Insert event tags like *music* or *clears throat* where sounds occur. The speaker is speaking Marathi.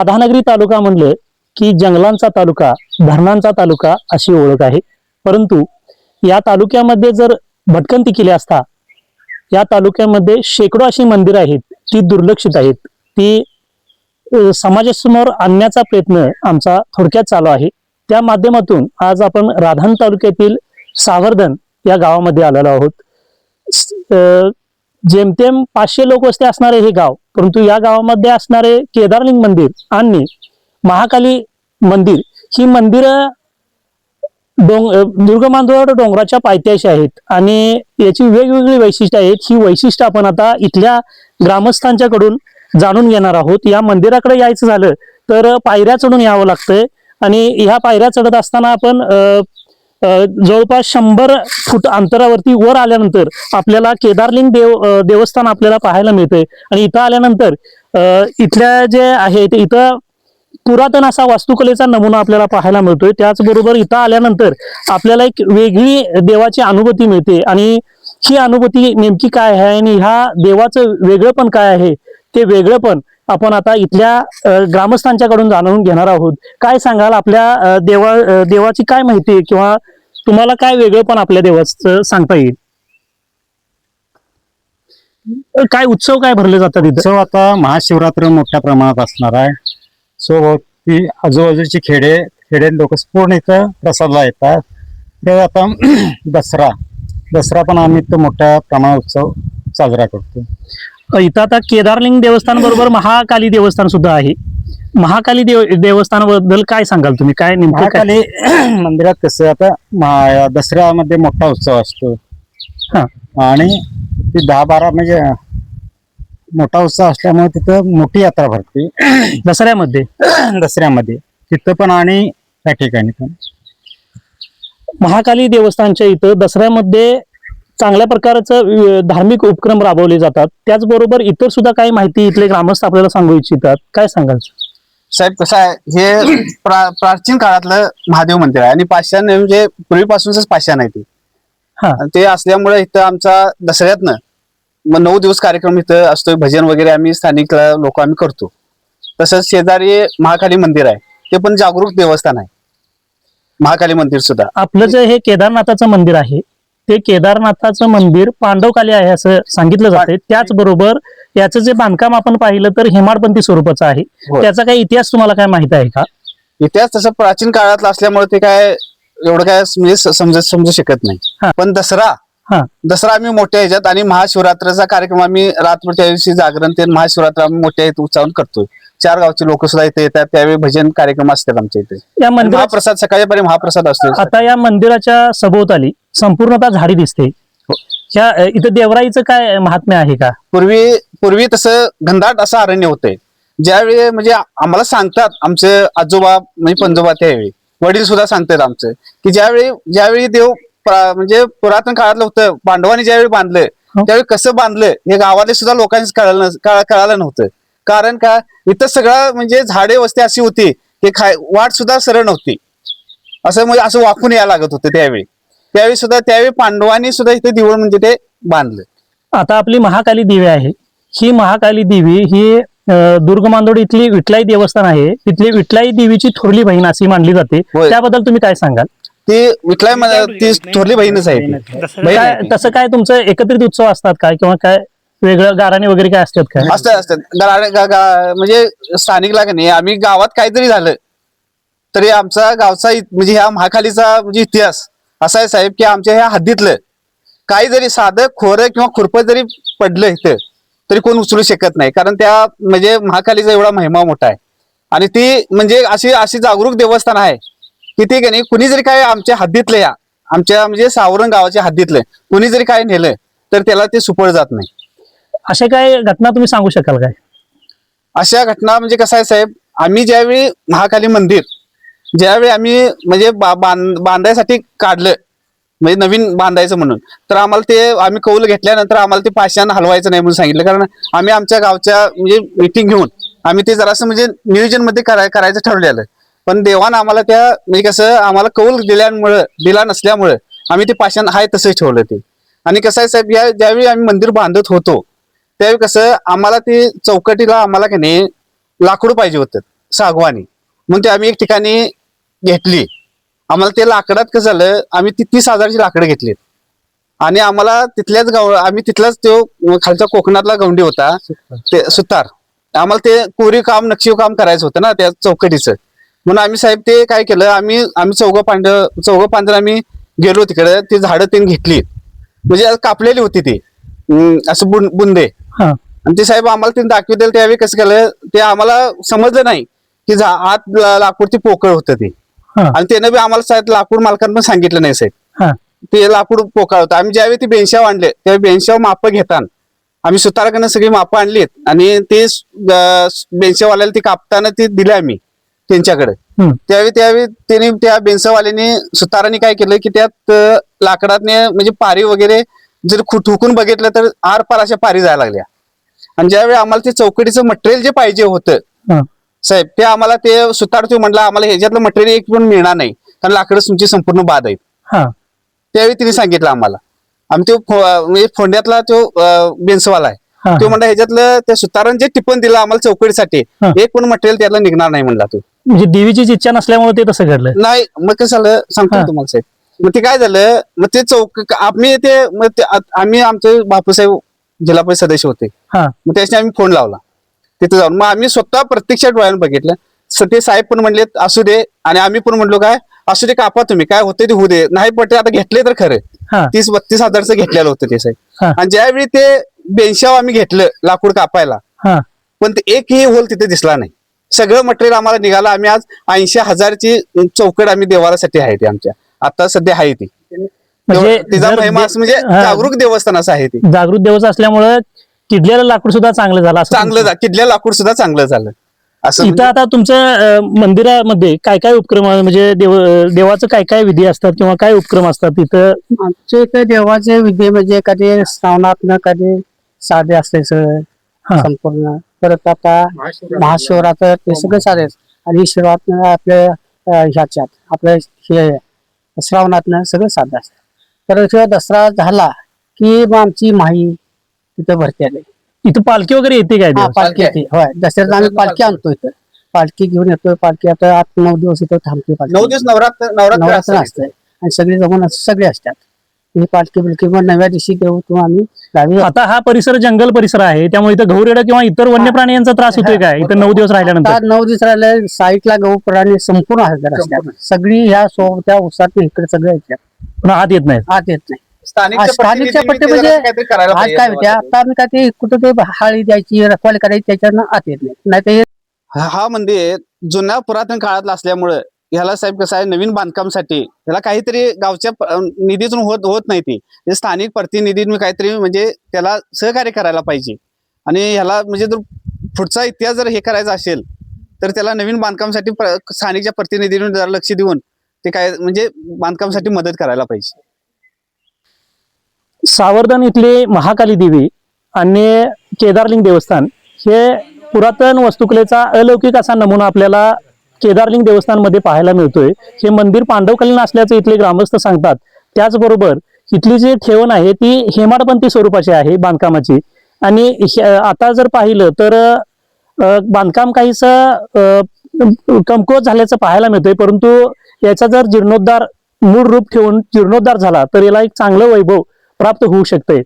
राधानगरी तालुका म्हणलं की जंगलांचा तालुका धरणांचा तालुका अशी ओळख आहे. परंतु या तालुक्यामध्ये जर भटकंती केली असता या तालुक्यामध्ये शेकडो अशी मंदिरं आहेत ती दुर्लक्षित आहेत. ती समाजासमोर आणण्याचा प्रयत्न आमचा थोडक्यात चालू आहे. त्या माध्यमातून आज आपण राधान तालुक्यातील सावर्धन या गावामध्ये आलेलो आहोत. स- जेमतेम पाचशे लोकवस्ती असणारे हे गाव परंतु या गावामध्ये असणारे केदारलिंग मंदिर आणि महाकाली मंदिर ही मंदिरं डोंग अ, डोंगराच्या पायथ्याशी आहेत आणि याची वेगवेगळी वैशिष्ट्य आहेत. ही वैशिष्ट्य आपण आता इथल्या ग्रामस्थांच्याकडून जाणून घेणार आहोत. या मंदिराकडे यायचं झालं तर पायऱ्या चढून यावं लागतंय आणि ह्या पायऱ्या चढत असताना आपण जवळपास शंभर फूट अंतरावरती वर आल्यानंतर आपल्याला केदारलिंग देव देवस्थान आपल्याला पाहायला मिळतंय. आणि इथं आल्यानंतर इथल्या जे आहे ते इथं पुरातन असा वास्तुकलेचा नमुना आपल्याला पाहायला मिळतोय. त्याचबरोबर इथं आल्यानंतर आपल्याला एक वेगळी देवाची अनुभूती मिळते. आणि ही अनुभूती नेमकी काय आहे? आणि ह्या देवाचं वेगळं पण काय आहे? ते वेगळं पण आपण आता इथल्या ग्रामस्थांच्याकडून जाणून घेणार आहोत. काय सांगाल आपल्या देवा देवाची काय माहिती आहे किंवा तुम्हाला काय वेगळं पण आपल्या देवाचं सांगता येईल? काय उत्सव काय भरले जातात उत्सव आता महाशिवरात्र मोठ्या प्रमाणात असणार आहे. सो ती आजूबाजूची खेडे खेडे लोक पूर्ण इथं प्रसादला येतात. ते आता *clears throat* दसरा दसरा पण आम्ही इथं मोठ्या प्रमाणात उत्सव साजरा करतो. इथं आता केदारलिंग देवस्थान बरोबर महाकाली देवस्थान सुद्धा आहे. महाकाली देव देवस्थानाबद्दल काय सांगाल तुम्ही? काय महाकाली *clears throat* मंदिरात कसं आता दसऱ्यामध्ये मोठा उत्सव असतो. हा. आणि ती दहा बारा म्हणजे मोठा उत्सव असल्यामुळे तिथं मोठी यात्रा भरते. *clears throat* दसऱ्यामध्ये? *clears throat* दसऱ्यामध्ये. तिथं पण आणि त्या ठिकाणी पण. महाकाली देवस्थानच्या इथं दसऱ्यामध्ये चांगल्या प्रकारचं धार्मिक उपक्रम राबवले जातात. त्याचबरोबर इतर सुद्धा काही माहिती इथले ग्रामस्थ आपल्याला सांगू इच्छितात. काय सांगाल? साहेब कसं आहे हे प्रा- प्राचीन काळातलं महादेव मंदिर आहे आणि पाषाण म्हणजे पूर्वीपासूनच पाषाण आहे ते. हा. ते असल्यामुळे इथं आमचा दसऱ्यातनं मग नऊ दिवस कार्यक्रम इथं असतोय. भजन वगैरे आम्ही स्थानिक लोक आम्ही करतो. तसंच शेजारी महाकाली मंदिर आहे. ते पण जागरूक देवस्थान आहे. महाकाली मंदिर सुद्धा. आपलं जे हे केदारनाथाचं मंदिर आहे ते केदारनाथाचं मंदिर पांडवकाली आहे असं सांगितलं जाते त्याचबरोबर याचं जे बांधकाम आपण पाहिलं तर हेमाडपंथी स्वरूपाचं आहे. होय. त्याचा काही इतिहास तुम्हाला काय माहीत आहे का? इतिहास तसं प्राचीन काळातलं असल्यामुळे ते काय एवढं काय म्हणजे समजत समजू शकत हा. नाही पण दसरा हा. दसरा आम्ही मोठ्या ह्याच्यात आणि महाशिवरात्राचा कार्यक्रम आम्ही रात्र त्या दिवशी जागरण ते महाशिवरात्र आम्ही मोठ्या इथे उत्साहून करतोय. चार गावचे लोक सुद्धा इथे येतात त्यावेळी भजन कार्यक्रम असतात आमच्या इथे. या आणि मंदिरात महाप्रसाद सकाळीपर्यंत महाप्रसाद असतो. आता या मंदिराच्या सभोवताली संपूर्णतः झाडी दिसते. ह्या अ, इथं देवराईचं काय महात्म्य आहे का? पूर्वी पूर्वी तसं घनदाट असं अरण्य होतंय. ज्यावेळी म्हणजे आम्हाला सांगतात आमचे आजोबा म्हणजे पंजोबा त्यावेळी. वडील सुद्धा सांगतात आमचे की ज्यावेळी ज्यावेळी देव म्हणजे पुरातन काळातलं होतं. पांडवांनी ज्यावेळी बांधलं हो. त्यावेळी कसं बांधलं हे गावातले सुद्धा लोकांनी कळलं कळालं नव्हतं. कारण का इथं सगळं म्हणजे झाडे वस्ती अशी होती की खाय वाट सुद्धा सरळ नव्हती. असं म्हणजे असं वाकून यायला लागत होतं त्यावेळी. त्यावेळी सुद्धा त्यावेळी पांडवांनी सुद्धा इथे दिवळ म्हणजे ते बांधलं. आता आपली महाकाली देवी आहे. ही महाकाली देवी ही अ, दुर्गमांदोड इथली विठलाई देवस्थान आहे. तिथली विठलाई देवीची थोरली बहीण अशी मानली जाते. त्याबद्दल तुम्ही काय सांगाल? ती विठलाई म- ती थोरली बहीणच आहे ती. बहीण काय आहे ती. तसं काय तुमचं एकत्रित उत्सव असतात काय किंवा काय वेगळं गाराणे वगैरे काय असतात काय असतात असतात. गरा- गा- गा- म्हणजे स्थानिकला का नाही आम्ही गावात काहीतरी झालं. तरी आमचा गावचा इत- म्हणजे ह्या महाखालीचा म्हणजे इतिहास असा आहे साहेब की आमच्या ह्या हद्दीतलं काही जरी साधं खोरं किंवा खुरपं जरी पडलं इथं तरी कोण उचलू शकत नाही. कारण त्या म्हणजे महाकालीचा एवढा महिमा मोठा आहे. आणि ती म्हणजे अशी अशी जागरूक देवस्थान आहे. की ते का नाही? कुणी जरी काय आमच्या हद्दीतलं या आमच्या म्हणजे सावरण गावाच्या हद्दीतलं कुणी जरी काय नेलं तर त्याला ते सुपळ जात नाही. अशा काय घटना तुम्ही सांगू शकाल काय? अशा घटना म्हणजे कसं आहे साहेब आम्ही ज्यावेळी महाकाली मंदिर ज्यावेळी आम्ही म्हणजे बांधायसाठी काढलं म्हणजे नवीन बांधायचं म्हणून तर आम्हाला ते आम्ही कौल घेतल्यानंतर आम्हाला ते पाषाण हलवायचं नाही म्हणून सांगितलं. कारण आम्ही आमच्या गावच्या म्हणजे मिटिंग घेऊन आम्ही ते जरासं म्हणजे नियोजनमध्ये कराय करायचं ठरलेलं पण देवानं आम्हाला त्या म्हणजे कसं आम्हाला कौल दिल्यामुळं दिला नसल्यामुळं आम्ही ते पाषाण आहे तसंच ठेवलं ते. आणि कसं आहे साहेब या ज्यावेळी आम्ही मंदिर बांधत होतो त्यावेळी कसं आम्हाला ते चौकटीला आम्हाला की नाही लाकूड पाहिजे होतं सागवानी. म्हणून ते आम्ही एक ठिकाणी घेतली. आम्हाला ते लाकडात कसं झालं आम्ही ती तीस हजारची लाकडं घेतली आणि आम्हाला तिथल्याच गाव आम्ही तिथलाच तो खालच्या कोकणातला गवंडी होता ते सुतार. आम्हाला ते कोरीव काम नक्षीव काम करायचं होतं ना त्या चौकटीचं. म्हणून आम्ही साहेब ते काय केलं आम्ही आम्ही चौघं पांढ चौघं पांढरं आम्ही गेलो तिकडे ते झाडं त्यांनी घेतली. म्हणजे कापलेली होती ती. असं बुं बुंदे. हा. आणि ते साहेब आम्हाला त्यांनी दाखवितील त्यावेळी कसं केलं ते आम्हाला समजलं नाही की आत लाकूड ती पोकळ होतं ते. आणि त्यानं बी आम्हाला साहेब लाकूड मालकांना पण सांगितलं नाही साहेब. ते लाकूड पोकळ होतं. आम्ही ज्यावेळी ती बेंशाव आणले त्यावेळी बेंशाव मापं घेताना. आम्ही सुताराकडनं सगळी मापं आणलीत. आणि ते बेंशावाल्याला ती कापताना ती दिली आम्ही. त्यांच्याकडे. त्यावेळी त्यावेळी त्यांनी त्या बेंसावाल्याने सुताराने काय केलं की त्यात लाकडातने म्हणजे पारी वगैरे जर ठोकून बघितलं तर आर पार अशा पारी जायला लागल्या. आणि ज्यावेळी आम्हाला ते चौकटीचं मटेरियल जे पाहिजे होतं साहेब ते आम्हाला ते सुतार तो म्हणला आम्हाला ह्याच्यातलं मटेरियल एक पण मिळणार नाही. कारण लाकडं तुमची संपूर्ण बाद आहेत. हा. त्यावेळी तिने सांगितलं आम्हाला. आम्ही तो म्हणजे फोंड्यातला तो अं, बेंसवाला आहे. तो म्हणला ह्याच्यातलं त्या सुतारानं जे टिपण दिलं आम्हाला चौकटीसाठी. एक पण मटेरियल त्यातला निघणार नाही म्हणला तो. म्हणजे देवीचीच इच्छा नसल्यामुळे ते तसं घडलं. नाही मग कसं झालं? सांगतो हा. तुम्हाला साहेब. मग ते काय झालं? मग ते चौक आम्ही ते मग ते आ- आम्ही आमचे बापूसाहेब जिल्हा परिषद सदस्य होते. हा. मग त्याच्याने आम्ही फोन लावला. तिथे जाऊन. मग आम्ही स्वतः प्रत्यक्ष डोळ्यानं बघितलं. स- ते साहेब पण म्हणले असू दे. आणि आम्ही पण म्हणलो काय? असू दे कापा तुम्ही. काय होते ते होऊ दे. नाही पडते आता घेतले तर खरं. हा. तीस बत्तीस हजारचं घेतलेलं होतं ते साहेब. हा. आणि ज्यावेळी ते बेंशाव आम्ही घेतलं लाकूड कापायला हा. पण ते एकही होल तिथे दिसला नाही. सगळं मटेरियल आम्हाला निघालं. आम्ही आज ऐंशी हजारची चौकड आम्ही देवारासाठी आहे ती आमच्या. आता सध्या आहे ती. म्हणजे तिचा महिमा असं म्हणजे हा. जागरूक देवस्थान असं आहे ते. जागृत देवच असल्यामुळं किडलेलं लाकूड सुद्धा चांगलं झालं असं चांगलं किडल्या लाकूड सुद्धा चांगलं झालं. असं इथं म्हणजे- आता तुमचं अं, मंदिरामध्ये काय काय उपक्रम आहे? म्हणजे देव देवाचं काय काय विधी असतात किंवा काय उपक्रम असतात तिथं? आमच्या इथे देवाचे विधी म्हणजे कधी श्रावणात कधी साधे असते सगळं हा. संपूर्ण. परत आता महाशिवरात्र ते सगळे साधे आणि शिवरात आपल्या अं, ह्याच्यात आपल्या हे श्रावणातनं सगळं साधं असतं. तर जेव्हा दसरा झाला की मग आमची माही तिथं भरते आली. इथं पालखी वगैरे येते काय हा? पालखी येते. होय. दसऱ्यात आम्ही पालखी आणतो इथं. पालखी घेऊन येतो. पालखी आता आठ नऊ दिवस इथं थांबते पालखी. नऊ दिवस नवरात्र नवरात्र असतं. असतंय. आणि सगळे जमून सगळे असतात. ही पालखी बिलकी मग नव्या दिवशी देऊ किंवा आम्ही गावी. आता हा परिसर जंगल परिसर आहे त्यामुळे इथं घौरेडा किंवा इतर वन्य प्राणी यांचा त्रास होतोय काय इथं नऊ दिवस राहिल्यानंतर? आता नऊ दिवस राहिले साईटला गहू प्राणी संपूर्ण हजर असतात. सगळी ह्या सोबत्या उसात इकडे सगळे येतात पुन्हा हात येत नाहीत? आत येत नाही. स्थानिकच्या हा, स्थानिकच्या प्रतिनिधींनी पट्टी म्हणजे काहीतरी करायला आज काय होते आता आम्ही काय ते कुठं ते हाळी द्यायची रखवाली करायची त्याच्यानं आत येत नाही. नाही ते हा हा मंदिर जुन्या पुरातन काळातला असल्यामुळं ह्याला साहेब कसं आहे नवीन बांधकामसाठी ह्याला काहीतरी गावच्या निधीतून होत होत नाही ती. म्हणजे स्थानिक प्रतिनिधींनी काहीतरी म्हणजे त्याला सहकार्य करायला पाहिजे. आणि ह्याला म्हणजे जर पुढचा इतिहास जर हे करायचा असेल तर त्याला नवीन बांधकामसाठी प्र- स्थानिकच्या प्रतिनिधींनी जरा लक्ष देऊन ते काय म्हणजे बांधकामसाठी मदत करायला पाहिजे. सावर्धन इथली महाकाली देवी आणि केदारलिंग देवस्थान हे पुरातन वस्तुकलेचा अलौकिक असा नमुना आपल्याला केदारलिंग देवस्थानमध्ये पाहायला मिळतोय. हे मंदिर पांडवकालीन असल्याचं इथले ग्रामस्थ सांगतात. त्याचबरोबर इथली जी ठेवण आहे ती हेमाडपंथी स्वरूपाची आहे बांधकामाची. आणि आता जर पाहिलं तर बांधकाम काहीस कमकुवत झाल्याचं पाहायला मिळतंय. परंतु याचा जर जीर्णोद्धार मूळ रूप ठेवून जीर्णोद्धार झाला तर याला एक चांगलं वैभव प्राप्त होऊ शकते